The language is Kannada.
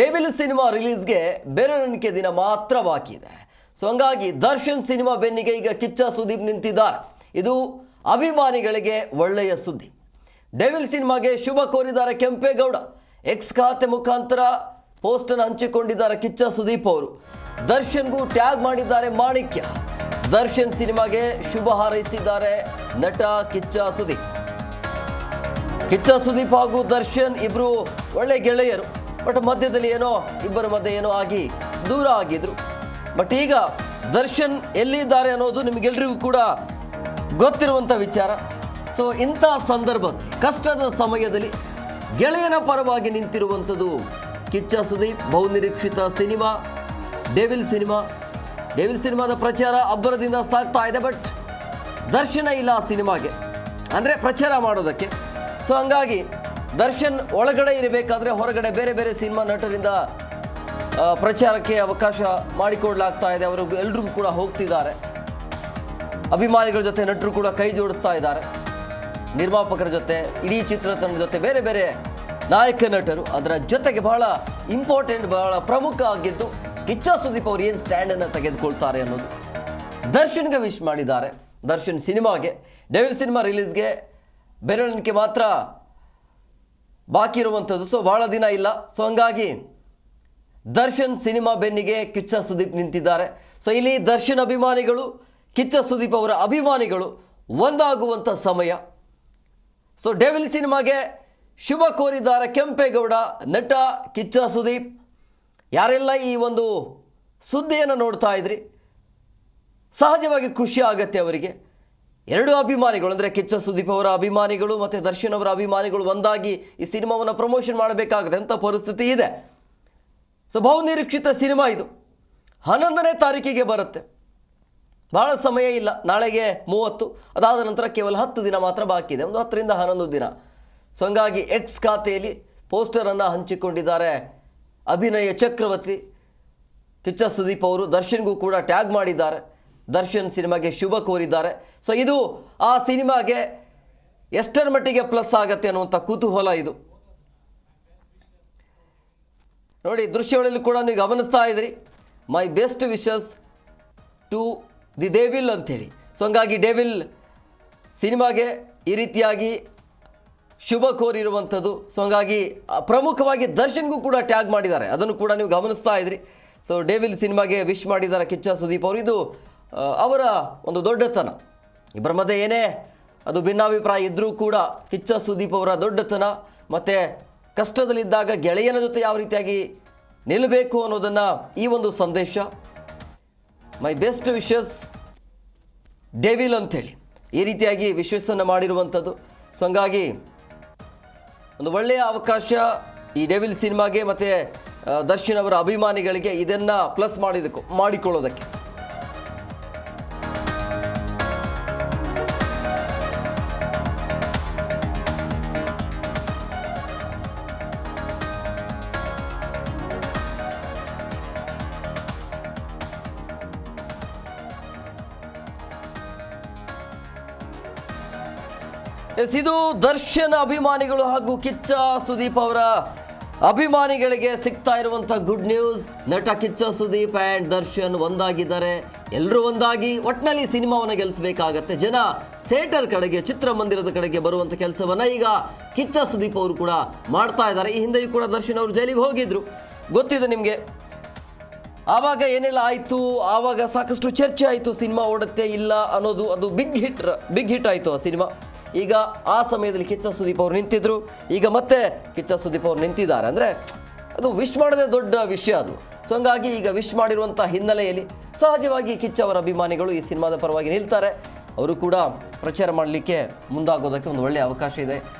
ಡೆವಿಲ್ ಸಿನಿಮಾ ರಿಲೀಸ್ಗೆ ಬೆರಳಿಕೆ ದಿನ ಮಾತ್ರ ಬಾಕಿ ಇದೆ. ಸೊ ಹಂಗಾಗಿ ದರ್ಶನ್ ಸಿನಿಮಾ ಬೆನ್ನಿಗೆ ಈಗ ಕಿಚ್ಚ ಸುದೀಪ್ ನಿಂತಿದ್ದಾರೆ. ಇದು ಅಭಿಮಾನಿಗಳಿಗೆ ಒಳ್ಳೆಯ ಸುದ್ದಿ. ಡೆವಿಲ್ ಸಿನಿಮಾಗೆ ಶುಭ ಕೋರಿದ್ದಾರೆ ಕೆಂಪೇಗೌಡ. ಎಕ್ಸ್ ಖಾತೆ ಮುಖಾಂತರ ಪೋಸ್ಟನ್ನು ಹಂಚಿಕೊಂಡಿದ್ದಾರೆ ಕಿಚ್ಚ ಸುದೀಪ್ ಅವರು. ದರ್ಶನ್ಗೂ ಟ್ಯಾಗ್ ಮಾಡಿದ್ದಾರೆ ಮಾಣಿಕ್ಯ. ದರ್ಶನ್ ಸಿನಿಮಾಗೆ ಶುಭ ಹಾರೈಸಿದ್ದಾರೆ ನಟ ಕಿಚ್ಚ ಸುದೀಪ್. ಕಿಚ್ಚ ಸುದೀಪ್ ಹಾಗೂ ದರ್ಶನ್ ಇಬ್ರು ಒಳ್ಳೆ ಗೆಳೆಯರು. ಬಟ್ ಮಧ್ಯದಲ್ಲಿ ಏನೋ, ಇಬ್ಬರ ಮಧ್ಯೆ ಏನೋ ಆಗಿ ದೂರ ಆಗಿದ್ರು. ಬಟ್ ಈಗ ದರ್ಶನ್ ಎಲ್ಲಿದ್ದಾರೆ ಅನ್ನೋದು ನಿಮಗೆಲ್ರಿಗೂ ಕೂಡ ಗೊತ್ತಿರುವಂಥ ವಿಚಾರ. ಸೊ ಇಂಥ ಸಂದರ್ಭ, ಕಷ್ಟದ ಸಮಯದಲ್ಲಿ ಗೆಳೆಯನ ಪರವಾಗಿ ನಿಂತಿರುವಂಥದ್ದು ಕಿಚ್ಚ ಸುದೀಪ್, ಬಹುನಿರೀಕ್ಷಿತ ಸಿನಿಮಾ ಡೇವಿಲ್ ಸಿನಿಮಾ. ಡೇವಿಲ್ ಸಿನಿಮಾದ ಪ್ರಚಾರ ಅಬ್ಬರದಿಂದ ಸಾಗ್ತಾ ಇದೆ, ಬಟ್ ದರ್ಶನ ಇಲ್ಲ ಸಿನಿಮಾಗೆ. ಅಂದರೆ ಪ್ರಚಾರ ಮಾಡೋದಕ್ಕೆ. ಸೊ ಹಂಗಾಗಿ ದರ್ಶನ್ ಒಳಗಡೆ ಇರಬೇಕಾದ್ರೆ ಹೊರಗಡೆ ಬೇರೆ ಬೇರೆ ಸಿನಿಮಾ ನಟರಿಂದ ಪ್ರಚಾರಕ್ಕೆ ಅವಕಾಶ ಮಾಡಿಕೊಡ್ಲಾಗ್ತಾ ಇದೆ. ಅವರು ಎಲ್ರಿಗೂ ಕೂಡ ಹೋಗ್ತಿದ್ದಾರೆ. ಅಭಿಮಾನಿಗಳ ಜೊತೆ ನಟರು ಕೂಡ ಕೈ ಜೋಡಿಸ್ತಾ ಇದ್ದಾರೆ. ನಿರ್ಮಾಪಕರ ಜೊತೆ, ಇಡೀ ಚಿತ್ರತಂಡ ಜೊತೆ ಬೇರೆ ಬೇರೆ ನಾಯಕ ನಟರು. ಅದರ ಜೊತೆಗೆ ಬಹಳ ಇಂಪಾರ್ಟೆಂಟ್ ಬಹಳ ಪ್ರಮುಖ ಆಗಿದ್ದು ಕಿಚ್ಚ ಸುದೀಪ್ ಅವರು ಏನು ಸ್ಟ್ಯಾಂಡನ್ನು ತೆಗೆದುಕೊಳ್ತಾರೆ ಅನ್ನೋದು ದರ್ಶನ್ಗೆ ವಿಶ್ ಮಾಡಿದ್ದಾರೆ. ದರ್ಶನ್ ಸಿನಿಮಾಗೆ ಡೆವಿಲ್ ಸಿನಿಮಾ ರಿಲೀಸ್ಗೆ ಬೆರಳಿಕೆ ಮಾತ್ರ ಬಾಕಿ ಇರುವಂಥದ್ದು. ಸೊ ಬಹಳ ದಿನ ಇಲ್ಲ. ಸೊ ಹಂಗಾಗಿ ದರ್ಶನ್ ಸಿನಿಮಾ ಬೆನ್ನಿಗೆ ಕಿಚ್ಚ ಸುದೀಪ್ ನಿಂತಿದ್ದಾರೆ. ಸೊ ಇಲ್ಲಿ ದರ್ಶನ್ ಅಭಿಮಾನಿಗಳು, ಕಿಚ್ಚ ಸುದೀಪ್ ಅವರ ಅಭಿಮಾನಿಗಳು ಒಂದಾಗುವಂಥ ಸಮಯ. ಸೊ ಡೆವಿಲ್ ಸಿನಿಮಾಗೆ ಶುಭ ಕೋರಿದ್ದಾರೆ ಕೆಂಪೇಗೌಡ, ನಟ ಕಿಚ್ಚ ಸುದೀಪ್. ಯಾರೆಲ್ಲ ಈ ಒಂದು ಸುದ್ದಿಯನ್ನು ನೋಡ್ತಾ ಇದ್ರಿ, ಸಹಜವಾಗಿ ಖುಷಿ ಆಗತ್ತೆ ಅವರಿಗೆ. ಎರಡು ಅಭಿಮಾನಿಗಳು, ಅಂದರೆ ಕಿಚ್ಚ ಸುದೀಪ್ ಅವರ ಅಭಿಮಾನಿಗಳು ಮತ್ತು ದರ್ಶನ್ ಅವರ ಅಭಿಮಾನಿಗಳು ಒಂದಾಗಿ ಈ ಸಿನಿಮಾವನ್ನು ಪ್ರಮೋಷನ್ ಮಾಡಬೇಕಾಗುತ್ತೆ ಅಂತ ಪರಿಸ್ಥಿತಿ ಇದೆ. ಸೊ ಬಹುನಿರೀಕ್ಷಿತ ಸಿನಿಮಾ ಇದು. ಹನ್ನೊಂದನೇ ತಾರೀಕಿಗೆ ಬರುತ್ತೆ. ಭಾಳ ಸಮಯ ಇಲ್ಲ, ನಾಳೆಗೆ ಮೂವತ್ತು. ಅದಾದ ನಂತರ ಕೇವಲ ಹತ್ತು ದಿನ ಮಾತ್ರ ಬಾಕಿ ಇದೆ, ಒಂದು ಹತ್ತರಿಂದ ಹನ್ನೊಂದು ದಿನ. ಸೊ ಹಂಗಾಗಿ ಎಕ್ಸ್ ಖಾತೆಯಲ್ಲಿ ಪೋಸ್ಟರನ್ನು ಹಂಚಿಕೊಂಡಿದ್ದಾರೆ ಅಭಿನಯ ಚಕ್ರವರ್ತಿ. ಕಿಚ್ಚ ಸುದೀಪ್ ಅವರು, ದರ್ಶನ್ಗೂ ಕೂಡ ಟ್ಯಾಗ್ ಮಾಡಿದ್ದಾರೆ. ದರ್ಶನ್ ಸಿನಿಮಾಗೆ ಶುಭ ಕೋರಿದ್ದಾರೆ. ಸೊ ಇದು ಆ ಸಿನಿಮಾಗೆ ಎಷ್ಟರ ಮಟ್ಟಿಗೆ ಪ್ಲಸ್ ಆಗತ್ತೆ ಅನ್ನುವಂಥ ಕುತೂಹಲ ಇದು. ನೋಡಿ, ದೃಶ್ಯಗಳಲ್ಲಿ ಕೂಡ ನೀವು ಗಮನಿಸ್ತಾ ಇದ್ರಿ. My best wishes to the devil ಅಂಥೇಳಿ. ಸೊ ಹಂಗಾಗಿ ಡೇವಿಲ್ ಸಿನಿಮಾಗೆ ಈ ರೀತಿಯಾಗಿ ಶುಭ ಕೋರಿರುವಂಥದ್ದು. ಸೊ ಹಂಗಾಗಿ ಪ್ರಮುಖವಾಗಿ ದರ್ಶನ್ಗೂ ಕೂಡ ಟ್ಯಾಗ್ ಮಾಡಿದ್ದಾರೆ. ಅದನ್ನು ಕೂಡ ನೀವು ಗಮನಿಸ್ತಾ ಇದ್ರಿ. ಸೊ ಡೇವಿಲ್ ಸಿನಿಮಾಗೆ ವಿಶ್ ಮಾಡಿದ್ದಾರೆ ಕಿಚ್ಚ ಸುದೀಪ್ ಅವರು. ಇದು ಅವರ ಒಂದು ದೊಡ್ಡತನ. ಇಬ್ಬರ ಮಧ್ಯೆ ಏನೇ ಅದು ಭಿನ್ನಾಭಿಪ್ರಾಯ ಇದ್ದರೂ ಕೂಡ ಕಿಚ್ಚ ಸುದೀಪ್ ಅವರ ದೊಡ್ಡತನ ಮತ್ತು ಕಷ್ಟದಲ್ಲಿದ್ದಾಗ ಗೆಳೆಯನ ಜೊತೆ ಯಾವ ರೀತಿಯಾಗಿ ನಿಲ್ಲಬೇಕು ಅನ್ನೋದನ್ನು ಈ ಒಂದು ಸಂದೇಶ. ಮೈ ಬೆಸ್ಟ್ ವಿಶಸ್ ಡೆವಿಲ್ ಅಂಥೇಳಿ. ಈ ರೀತಿಯಾಗಿ ವಿಶ್ವಸನ್ನು ಮಾಡಿರುವಂಥದ್ದು. ಸೊ ಹಂಗಾಗಿ ಒಂದು ಒಳ್ಳೆಯ ಅವಕಾಶ ಈ ಡೆವಿಲ್ ಸಿನಿಮಾಗೆ ಮತ್ತು ದರ್ಶನ್ ಅವರ ಅಭಿಮಾನಿಗಳಿಗೆ ಇದನ್ನು ಪ್ಲಸ್ ಮಾಡಿದಕ್ಕೆ ಮಾಡಿಕೊಳ್ಳೋದಕ್ಕೆ. ಎಸ್, ಇದು ದರ್ಶನ್ ಅಭಿಮಾನಿಗಳು ಹಾಗೂ ಕಿಚ್ಚ ಸುದೀಪ್ ಅವರ ಅಭಿಮಾನಿಗಳಿಗೆ ಸಿಗ್ತಾ ಇರುವಂಥ ಗುಡ್ ನ್ಯೂಸ್. ನಟ ಕಿಚ್ಚ ಸುದೀಪ್ ಆ್ಯಂಡ್ ದರ್ಶನ್ ಒಂದಾಗಿದ್ದಾರೆ. ಎಲ್ಲರೂ ಒಂದಾಗಿ. ಒಟ್ಟಿನಲ್ಲಿ ಸಿನಿಮಾವನ್ನು ಗೆಲ್ಲಿಸಬೇಕಾಗತ್ತೆ ಜನ ಥಿಯೇಟರ್ ಕಡೆಗೆ, ಚಿತ್ರಮಂದಿರದ ಕಡೆಗೆ ಬರುವಂಥ ಕೆಲಸವನ್ನು ಈಗ ಕಿಚ್ಚ ಸುದೀಪ್ ಅವರು ಕೂಡ ಮಾಡ್ತಾ ಇದ್ದಾರೆ. ಈ ಹಿಂದೆಯೂ ಕೂಡ ದರ್ಶನ್ ಅವರು ಜೈಲಿಗೆ ಹೋಗಿದ್ರು. ಗೊತ್ತಿದೆ ನಿಮಗೆ? ಆವಾಗ ಏನೆಲ್ಲ ಆಯಿತು? ಆವಾಗ ಸಾಕಷ್ಟು ಚರ್ಚೆ ಆಯಿತು. ಸಿನಿಮಾ ಓಡುತ್ತೆ ಇಲ್ಲ ಅನ್ನೋದು ಅದು ಬಿಗ್ ಹಿಟ್ ಬಿಗ್ ಹಿಟ್ ಆಯಿತು ಆ ಸಿನಿಮಾ. ಈಗ ಆ ಸಮಯದಲ್ಲಿ ಕಿಚ್ಚ ಸುದೀಪ್ ಅವರು ನಿಂತಿದ್ರು. ಈಗ ಮತ್ತೆ ಕಿಚ್ಚ ಸುದೀಪ್ ಅವರು ನಿಂತಿದ್ದಾರೆ. ಅಂದರೆ ಅದು ವಿಶ್ ಮಾಡೋದೇ ದೊಡ್ಡ ವಿಷಯ ಅದು. ಸೊ ಹಂಗಾಗಿ ಈಗ ವಿಶ್ ಮಾಡಿರುವಂಥ ಹಿನ್ನೆಲೆಯಲ್ಲಿ ಸಹಜವಾಗಿ ಕಿಚ್ಚ ಅವರ ಅಭಿಮಾನಿಗಳು ಈ ಸಿನಿಮಾದ ಪರವಾಗಿ ನಿಲ್ತಾರೆ. ಅವರು ಕೂಡ ಪ್ರಚಾರ ಮಾಡಲಿಕ್ಕೆ ಮುಂದಾಗೋದಕ್ಕೆ ಒಂದು ಒಳ್ಳೆಯ ಅವಕಾಶ ಇದೆ.